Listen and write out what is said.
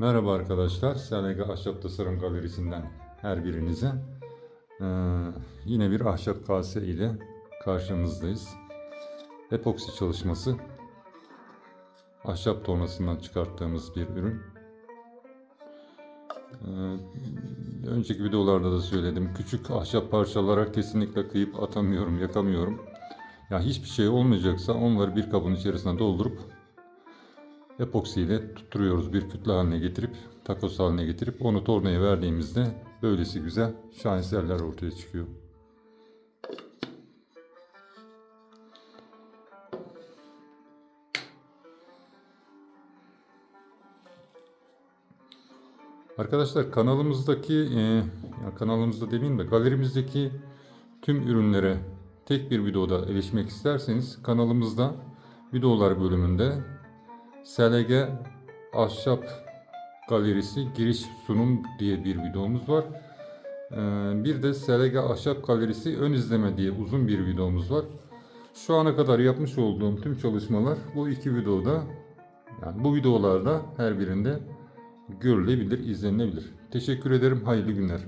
Merhaba arkadaşlar, SLG Ahşap Tasarım Galerisi'nden her birinize. Ee, yine bir ahşap kase ile karşınızdayız. Epoksi çalışması. Ahşap tornasından çıkarttığımız bir ürün. Ee, önceki videolarda da söyledim. Küçük ahşap parçalara kesinlikle kıyıp atamıyorum, yakamıyorum. Ya hiçbir şey olmayacaksa onları bir kabın içerisine doldurup epoksi ile tutturuyoruz bir kütle haline getirip takos haline getirip onu tornaya verdiğimizde böylesi güzel şaheserler ortaya çıkıyor. Arkadaşlar kanalımızdaki e, kanalımızda demeyeyim de galerimizdeki tüm ürünlere tek bir videoda erişmek isterseniz kanalımızda videolar bölümünde SLG Ahşap Galerisi giriş sunum diye bir videomuz var. Ee, Bir de SLG Ahşap Galerisi ön izleme diye uzun bir videomuz var. Şu ana kadar yapmış olduğum tüm çalışmalar bu iki videoda yani bu videolarda her birinde görülebilir, izlenilebilir. Teşekkür ederim. Hayırlı günler.